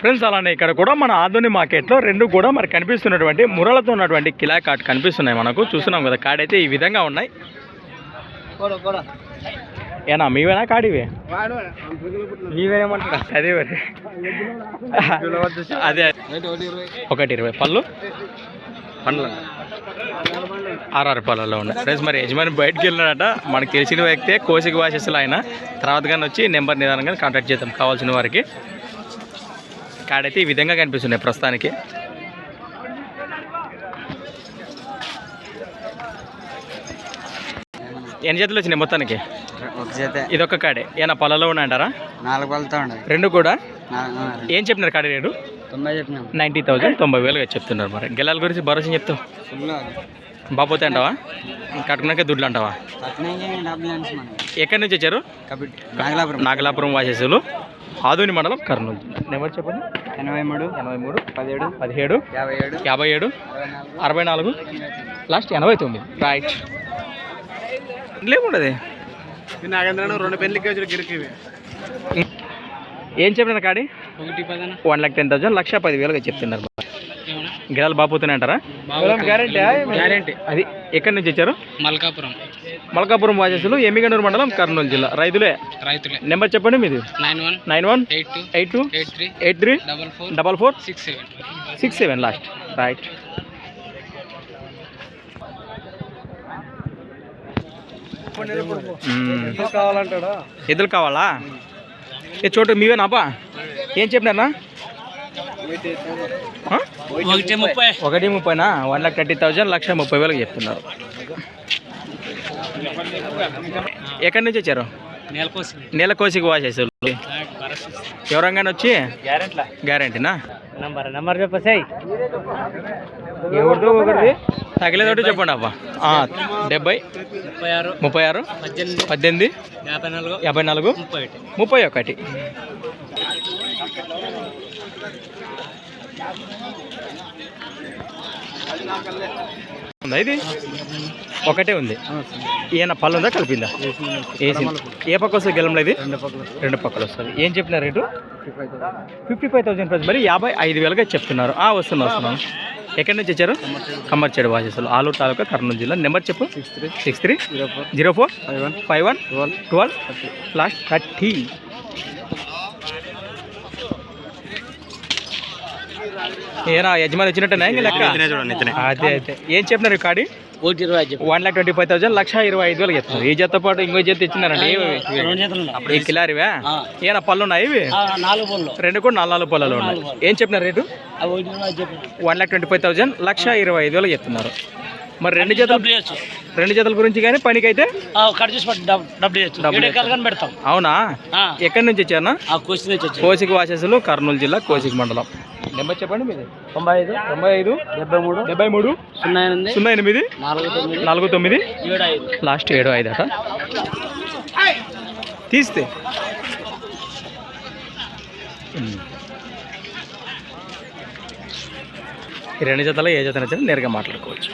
Friends అలానే ఇక్కడ కూడా మన ఆధునిక మార్కెట్లో రెండు కూడా మరి కనిపిస్తున్నటువంటి మురలతో ఉన్నటువంటి కిలా కార్డ్ కనిపిస్తున్నాయి మనకు. చూస్తున్నాం కదా కార్డ్ అయితే ఈ విధంగా ఉన్నాయి. ఏనా మీవేనా కాడివే మీవేమంటారా అదే మరి అదే. ఒకటి ఇరవై పళ్ళు. పండ్లు ఆర్ఆర్ పళ్ళలో ఉన్నాయి. ఫ్రెండ్స్ మరి యజమాని బయటకు వెళ్ళినాడట. మనకు తెలిసిన వ్యక్తే కోసిక వాసెస్లో ఆయన. తర్వాత కానీ వచ్చి నెంబర్ నిదానంగా కాంటాక్ట్ చేద్దాం కావాల్సిన వారికి. కాడైతే ఈ విధంగా కనిపిస్తున్నాయి ప్రస్తుతానికి. ఎన్ని జతలు వచ్చినాయి మొత్తానికి? ఒక చేత ఇదొక కాడే. ఏనా పొలంలో ఉన్నాయంటారా? నాలుగు పళ్ళతో ఉండదు రెండు కూడా? ఏం చెప్పినారు కాడే రేటు? తొంభై చెప్పినాం. నైంటీ థౌజండ్ తొంభై వేలుగా చెప్తున్నారు మరి. గెలాల గురించి భరోసా చెప్తావు బాపోతే అంటావా? కట్టుకున్నాకే దుడ్లు అంటావా? ఎక్కడి నుంచి వచ్చారు? నాగలాపురం. నాగలాపురం వాసేసులు. ఆదోని మండలం కర్నూలు. నెంబర్ చెప్పండి. ఎనభై మూడు ఎనభై మూడు పదిహేడు పదిహేడు యాభై ఏడు యాభై ఏడు అరవై నాలుగు. లాస్ట్ ఎనభై తొమ్మిది. రైట్ లేకుండదు. నాగేంద్ర రెండు పెళ్ళికి వచ్చిన గిరికి ఏం చెప్పినారు కాడి? ఒకటి వన్ లాక్ టెన్ థౌసండ్ లక్ష పది వేలుగా చెప్తున్నారు గిరాలు బాపోతున్నాయి అంటారా? గ్యారెంటీ అది ఎక్కడి నుంచి వచ్చారు? మల్కాపురం. మల్కాపురం వాసేసులు ఎమ్మిగనూరు మండలం కర్నూలు జిల్లా. రైతులే. రైతులే. నెంబర్ చెప్పండి మీది. Nine one nine one eight two eight two eight three eight three double four double four six seven. Six seven last. Right. ఎద్దులు కావాలా? ఏ చోటు మీవేనాపా ఏం చెప్పినారా? ఒకటి ముప్పై. ఒకటి ముప్పైనా? వన్ లాక్ థర్టీ థౌజండ్ లక్ష ముప్పై వేలకు చెప్తున్నారు. ఎక్కడి నుంచి వచ్చారు? నెలకోసం నీలకోసికి వాసేసారు ఎవరంగానే వచ్చి? గ్యారెంట్లా? గ్యారంటీనా? నంబర్ నంబర్ చెప్పేసాయి ఎవరిదో ఒకరిది. తగిలేదోటి చెప్పండి అబ్బా. ఆ, డెబ్బై ముప్పై ఆరు ముప్పై ఆరు పద్దెనిమిది పద్దెనిమిది యాభై నాలుగు యాభై నాలుగు ముప్పై ఒకటి. ముప్పై ఒకటి. ఉందా ఇది? ఒకటే ఉంది. ఈయన పళ్ళు ఉందా కలిపిందా? వేసి ఏ పక్క వస్తుంది గెలంలో ఇది? రెండు పక్కల వస్తుంది ఏం చెప్పిన rate? Fifty five thousand price. మరి యాభై ఐదు వేలుగా చెప్తున్నారు. ఆ వస్తున్నా వస్తున్నాను ఎక్కడి నుంచి వచ్చారు? కమ్మర్చేడు వాసేసులు ఆలూరు తాలూకా కర్నూలు జిల్లా. నెంబర్ చెప్పు. Six three. Six three. Zero four. Zero four. Five one. Five one. Twelve. Last thirty. ఏనా యజమాని వచ్చినట్టేనా ఇంకా లెక్క? అదే అదే. ఏం చెప్పినారు కాడి? ఒకటి ఇరవై చెప్పు. One lakh twenty five thousand లక్ష ఇరవై ఐదు వేలకు చెప్తున్నారు. ఈ జత పాటు ఇంకో జత ఇచ్చినారండి. ఈ కిలారివా? ఏనా పళ్ళు ఉన్నాయి ఇవి? నాలుగు పళ్ళు. రెండు కూడా నాలుగు నాలుగు పళ్ళలో ఉన్నాయి. ఏం చెప్పినారు rate? One lakh twenty five thousand లక్ష ఇరవై ఐదు వేలకు చెప్తున్నారు. మరి రెండు జతలు రెండు జతల గురించి కానీ కానీ పెడతాం. అవునా? ఎక్కడి నుంచి తెచ్చి కోసిక వాసేసులు కర్నూలు జిల్లా కోసిక మండలం. నెంబర్ చెప్పండి మీది? తొంభై ఐదు తొంభై ఐదు డెబ్బై మూడు డెబ్బై మూడు సున్నా ఎనిమిది సున్నా ఎనిమిది నాలుగు తొమ్మిది నాలుగు తొమ్మిది ఏడు ఐదు. లాస్ట్ ఏడు ఐదు అట. తీస్తే. ఈ రెండు జతలో ఏ జత నచ్చినా నేరుగా మాట్లాడుకోవచ్చు.